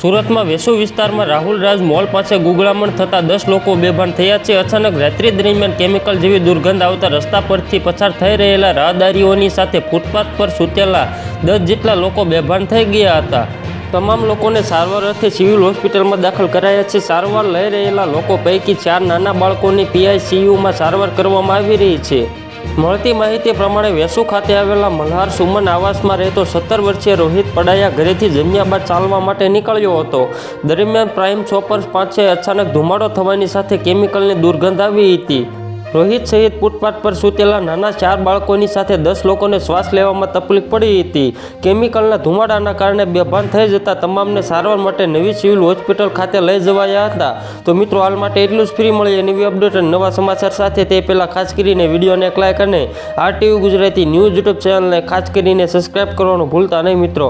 સુરતમાં વેસુ વિસ્તારમાં રાહુલ રાજ મોલ પાસે ગુગળામણ થતાં દસ લોકો બેભાન થયા છે. અચાનક રાત્રિ દરમિયાન કેમિકલ જેવી દુર્ગંધ આવતા રસ્તા પરથી પસાર થઈ રહેલા રાહદારીઓની સાથે ફૂટપાથ પર સૂતેલા દસ જેટલા લોકો બેભાન થઈ ગયા હતા. તમામ લોકોને સારવાર અર્થે સિવિલ હોસ્પિટલમાં દાખલ કરાયા છે. સારવાર લઈ રહેલા લોકો પૈકી ચાર નાના બાળકોની પીઆઈસીયુમાં સારવાર કરવામાં આવી રહી છે. મળતી માહિતી પ્રમાણે વેસુ ખાતે આવેલા મલ્હાર સુમન આવાસમાં રહેતો સત્તર વર્ષીય રોહિત પડાયા ઘરેથી જમ્યા બાદ ચાલવા માટે નીકળ્યો હતો. દરમિયાન પ્રાઇમ ચોપર્સ પાસે અચાનક ધુમાડો થવાની સાથે કેમિકલની દુર્ગંધ આવી હતી. રોહિત સહિત ફૂટપાથ પર સૂતેલા નાના ચાર બાળકોની સાથે દસ લોકોને શ્વાસ લેવામાં તકલીફ પડી હતી. કેમિકલના ધુમાડાના કારણે બેભાન થઈ જતા તમામને સારવાર માટે નવી સિવિલ હોસ્પિટલ ખાતે લઈ જવાયા હતા. તો મિત્રો, હાલ માટે એટલું જ ફ્રી મળી નવી અપડેટ અને નવા સમાચાર સાથે. તે પહેલાં ખાસ કરીને વિડીયોને એક લાઇક અને આરટીવી ગુજરાતી ન્યૂઝ યુટ્યુબ ચેનલને ખાસ કરીને સબસ્ક્રાઇબ કરવાનું ભૂલતા નહીં મિત્રો.